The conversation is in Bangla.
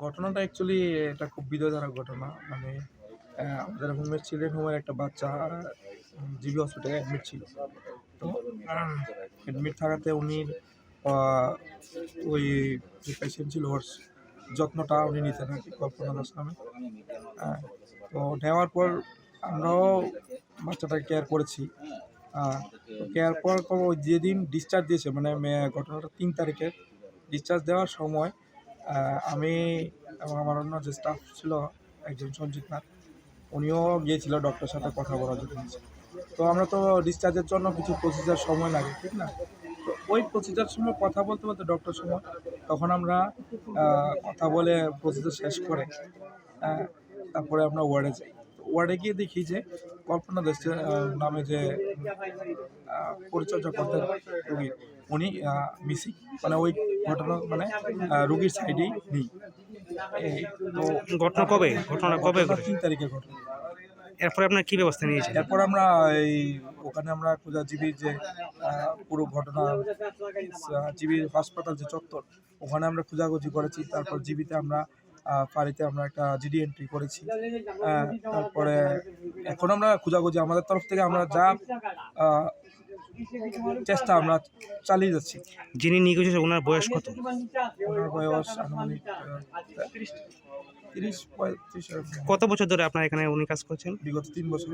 ঘটনাটা অ্যাকচুয়ালি এটা খুব বিরোধারক ঘটনা। মানে আমাদের হোমের চিলড্রেন হোমের একটা বাচ্চা জিবি হসপিটালে অ্যাডমিট ছিল। তো অ্যাডমিট থাকাতে উনি ওই যে পেশেন্ট ছিল, ওর যত্নটা উনি নিতেন আর কি, কল্পনা দাস নামে। তো নেওয়ার পর আমরাও বাচ্চাটাকে কেয়ার করেছি। কেয়ার পর ওই যেদিন ডিসচার্জ দিয়েছে মানে ঘটনাটা তিন তারিখের ডিসচার্জ দেওয়ার সময় আমি এবং আমার অন্য যে স্টাফ ছিল একজন সঞ্জিত নাথ, উনিও গিয়েছিল ডক্টরের সাথে কথা বলার জন্য। তো আমরা তো ডিসচার্জের জন্য কিছু প্রসিজার সময় লাগে, ঠিক না? তো ওই প্রসিজার সময় কথা বলতে বলতে ডক্টর সময়, তখন আমরা কথা বলে প্রসিজার শেষ করে তারপরে আমরা ওয়ার্ডে যাই। ওয়ার্ডে গিয়ে দেখি যে কল্পনা দাস নামে যে পরিচর্যা করতেন রুগীর উনি মিসিং মানে ওই ঘটনা মানে রুগীর সাইডেই নেই। তো ঘটনা কবে? ঘটনা কবে? তিন তারিখে ঘটনা এরপরে আপনার কি ব্যবস্থা নিয়েছেন? এরপর আমরা এই ওখানে আমরা খোঁজাজীবীর যে পুরো ঘটনা জিবির হাসপাতাল যে চত্বর ওখানে আমরা খোঁজাখুঁজি করেছি তারপর জিবিতে আমরা আহ, আমরা একটা জিডি এন্ট্রি করেছি। তারপরে এখন আমরা খোঁজাখুঁজি আমাদের তরফ থেকে আমরা যা চেষ্টা আমরা চালিয়ে যাচ্ছি। যিনি নিয়ে গেছে ওনার বয়স কত? ওনার বয়স আনুমানিক তিরিশ পঁয়ত্রিশ কত বছর ধরে আপনার এখানে উনি কাজ করছেন? বিগত তিন বছর।